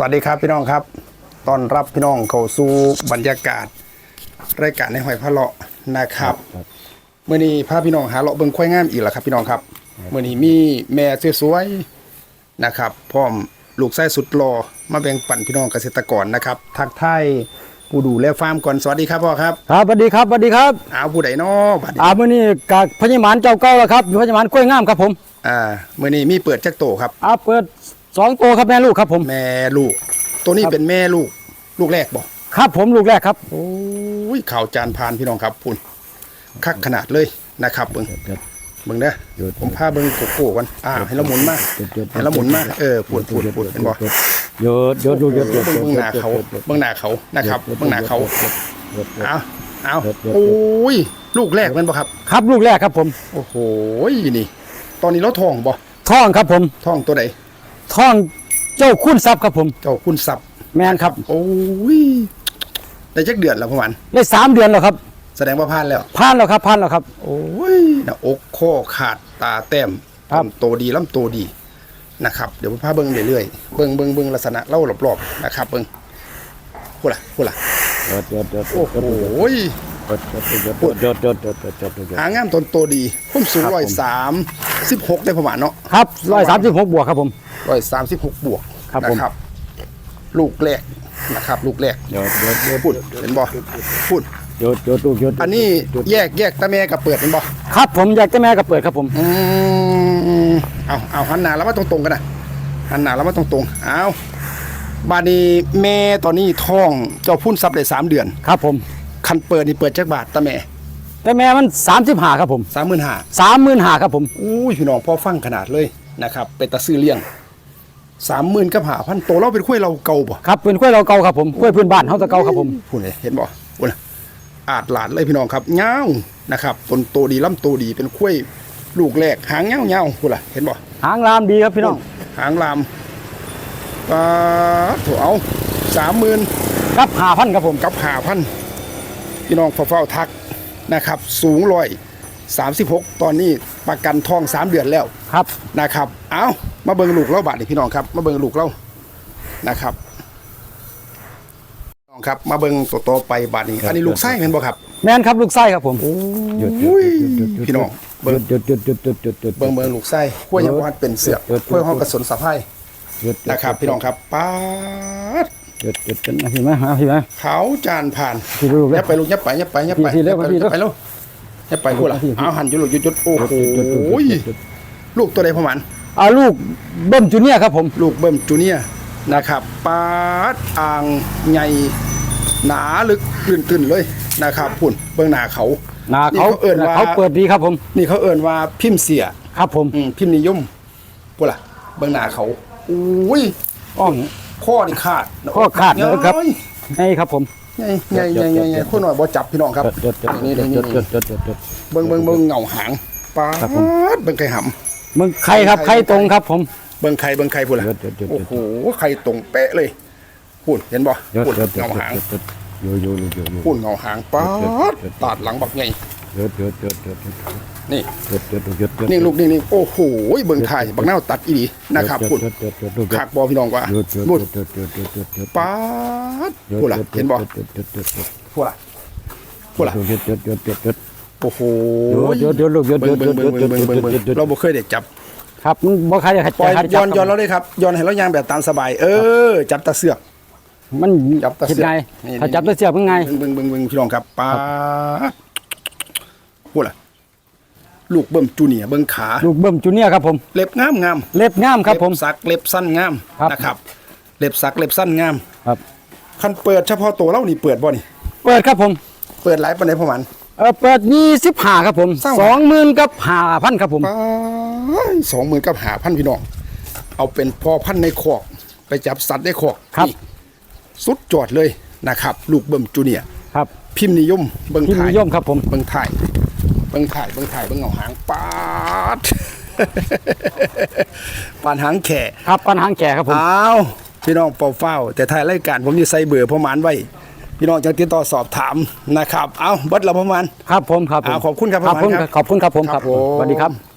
สวัสดีครับพี่น้องครับต้อนรับพี่น้องเข้าสู่บรรยากาศ รายการในหอยพระเลาะนะครับเมื่อนี้พาพี่น้องหาเลาะเบิ่งควายงามอีกแล้วครับ พี่น้องครับเมื่อนี้มีแม่สวยๆนะครับ พร้อมลูกไส้สุดหล่อมาแบ่งปันพี่น้องเกษตรกรนะครับทักทายผู้ดูแลฟาร์มก่อนสวัสดีครับพ่อครับครับสวัสดีครับสวัสดีครับเอาผู้ใดเนาะบัดนี้อ่ามื่อนี้กับพญามารเจ้าเก่าแล้วครับอยู่พญามารกล้วยงามครับผมอ่าเมื่อนี้มีเปิดจักโตครับอ่าเปิด สองตัวครับแม่ลูกครับผม แม่ลูก ตัวนี้ครับ เป็นแม่ลูก ลูกแรกบอกครับผมลูกแรกครับ โอ้ยข่าวจานพานพี่น้องครับพุ่นคักขนาดเลยนะครับเบิ่งเบิ่งเด้อหยุดผมพาเบิ่งโกโก้กันอ่าให้เราหมุนมาหยุดหยุดให้เราหมุนมาเออพุ่นพุ่นพุ่นเห็นบ่หยุดหยุดลูกหยุดหยุดเบิ่งเบิ่งหน้าเขาเบิ่งหน้าเขานะครับเบิ่งหน้าเขาเอาเอาหยุดหยุดโอ้ยลูกแรกแมันบ่ครับ ครับลูกแรกครับผม โอ้โหนี่ ตอนนี้เราท้องบ่ท่องครับผม ท้องตัวใด ท่องเจ้าคุณทรัพย์ครับผม เจ้าคุณทรัพย์แมนครับโอ้ยได้เจ็กเดือนแล้วพ่อวันได้สามเดือนแล้วครับแสดงว่าพลานแล้วพลานแล้วครับพลานแล้วครับ โอ้ยนะอกข้อขาดตาแต้มลำตัวดีลำตัวดีนะครับเดี๋ยวผมพาเบิ้งเรื่อยๆเบิ้งเบิ้งเบิ้งลักษณะเล่ารอบๆนะครับเบิ้งพูดละพูดละโอ้โหหางามตนโตดีพุ่มสูงร้อยสามสิบหกได้ประมาณเนาะครับร้อยสามสิบหกบวกครับผม ร้อยสามสิบหกบวกครับนะผมครับ ลูกแรกนะครับ ลูกแรกหยุดหยุดหยุดพูดเห็นบ่พูดหยุดหยุดลูกหยุดอันนี้แยกแยกตาแม่กับเปิดเห็นบ่ครับผมอยากจะแม่กับเปิดครับผม อืมเอาเอาหันหน้าแล้วมาตรงๆกันนะหันหน้าแล้วมาตรงๆเอาบาดนี้แม่ตอนนี้ท้องเจ้าพุ่นซับได้สามเดือน ครับผม คันเปิดนี่เปิดจักบาทตาแม่แต่แม่มันสามสิบห้าครับผมสามหมื่นห้า สามหมื่นห้าครับผมอุ้ยพี่น้องพอฟังขนาดเลยนะครับเป็นตาซื้อเลี้ยง สามหมื่นกับหาพันโตเราเป็นคุ้ยเราเก่าบ่ครับเป็นกล้วยเราเก่าครับผมกล้วยพื้นบ้านเฮาตะเก่าครับผมพูดเลยเห็นบ่พูดเลยอาดหลาดเลยพี่น้องครับเงาวนะครับต้นโตดีลำโตดีเป็นคุ้ยลูกแรกหางเงาเงาพูดเลยเห็นบ่หางรามดีครับพี่น้องหางลามปลาถั่วเอาสามหมื่นครับห้าพันครับผมกับหาพันพี่น้องเฝ้าๆทักนะครับ สูงร้อยสามสิบหกตอนนี้ประกันทองสามเดือนแล้วครับนะครับ เอา มาเบิงลูกเล่าบาทนี่พี่น้องครับ มาเบิงลูกเล่านะครับพี่น้องครับ มาเบิงตัวโตไปบาทนี้ อันนี้ลูกไส้เป็นบ่ครับ แม่นครับลูกไส้ครับผมอุ้ยพี่น้อง เบิงหยุดหยุดหยุดหยุดหยุดหยุดเบิงเบิงลูกไส้ขั้วยังว่าเป็นเสือกหยุดหยุดขั้วห้องกระสุนสะพายหยุดนะครับพี่น้องครับป้าดหยุดหยุดกันนะพี่มาหาพี่มาเขาจานผ่านพี่ลูกอแล้ยับไปลูกยับไปยับไปยับไปพี่เร็วยับไปพี่เร็วยับไปลูกยับไปพูดละพี่พี่เอาหันอยู่ลูกหยุดหยุดโอ้โหลูกตัวใดประมาณ อ่าลูกเบิ้มจูเนียร์ครับผม ลูกเบิ่มจูเนียร์นะครับปาดอ่างใหญ่หนาลึกตื้นๆเลยนะครับพุ่นเบื้องหน้าเขาหนานี่เขาเขาเอิ้นว่าเขาเปิดดีครับผม นี่เขาเอิ้นว่าพิมพ์เสียครับผมอืมพิมพ์นิยมพูดละเบื้องหน้าเขาอุ้ยอ้องข้อนี่ขาดข้อขาดเลยครับอ้นี่ครับผมใหญ่ใหญ่ใหญ่ใหญ่ใหญ่ข้อหน่อยบ่จับพี่น้องครับหยุดหยุดนี่หยุนี่ดนี่หยุดหยุดหยุดหยุดเบิ่งเบิ่งเบิ่งเงาหางปาครับผมดเบิ่งไข่หำ มึงใครครับใครตรงครับผม เบิ่งไข่เบิ่งไข่พูดละหยุดหยุดหยุดหยุโอ้ดโหไข่ตรงเป๊ะเลยพูดเห็นบ่หยุดพูดหยุดหยุดเงาหางหยุดหยุดหยุดหยุดหยุดพูดเงาหางป๊าดตาดหลังบักไงหยุดหยุดหยุดหยุดหยุดนี่หยุดหยุดหยุดหยุดนี่ลูกนี่นี่โอ้โหเบิ่งไข่บักหน้าวตัดอีดีนะครับพูดหยุดหยุดหยุดหยุดขากบอพี่น้องว่าหยุดหยุดพูดหยุดหยุดหยุดหยุดหยุดป๊าดพูดละเห็นบ่หยุดหยุดหยุดหยุดพูดละพูดละหยุดหยุดหยุดหยุดหยุดโอ้โหหยุดหยุดหยุดหยุดหยุเบิ่งดหยุเบิ่ดงหยุเบิ่ดงหยุเบิ่ดงหยุ เบิ่งเบิ่งดหยุดหยุดเราบ่เคยได้จับครับมันบ่ใครจะปล่อยใครย้อนจับย้อนเราเลยครับย้อนให้เราย่างแบบตามสบาย เออ จับตาเสือก มันจับตะเสีคิยบดไงนี่ ถ้าจับตะเสียบมันไง เบิ่งเบิ่งเบิ่งเบิ่งพี่น้องครับป๊าดพูดละลูกเบิ่มจูเนียร์เบิ่งขา ลูกเบิ้มจูเนียร์ครับผม เล็บงามงามเล็บงามครับผม เล็สักเล็บสั้นงามครับ นะครับ เล็บสักเล็บสั้นงามครับ คันเปิดเฉพาะตัวเรานี่เปิดบ่นี่ เปิดครับผม เปิดหลายปานใดประมาณ เออเปิดยี่สิบห้าครับผมเศร้า สองหมื่นกับห้าพันครับผมสองหมื่นกับหาพันพี่น้อง เอาเป็นพอพันในคอก ไปจับสัตว์ในคอกครับนี่สุดจอดเลยนะครับ ลูกเบิ่มจูเนียร์ครับพิมพ์นิยมเบิ่งพิมพ์ถ่ายนิยมครับผม เบิ่งถ่ายเบิ่งถ่ายเบิ่งถ่ายเบิ่งเงาหางปาด ปานหางแข่ ครับปันหางแก่ครับผม อ้าว พี่น้องเป่าเฝ้า แต่ท้ายรายการผมจะใส่เบอร์ประมาณไว้ พี่น้องจะติดต่อสอบถามนะครับ เอาเบิดละประมาณ ครับผมครับผมอ่าขอบคุณครับครับผมประมาณครับขอบคุณครับผมครับผมสวัสดีครับ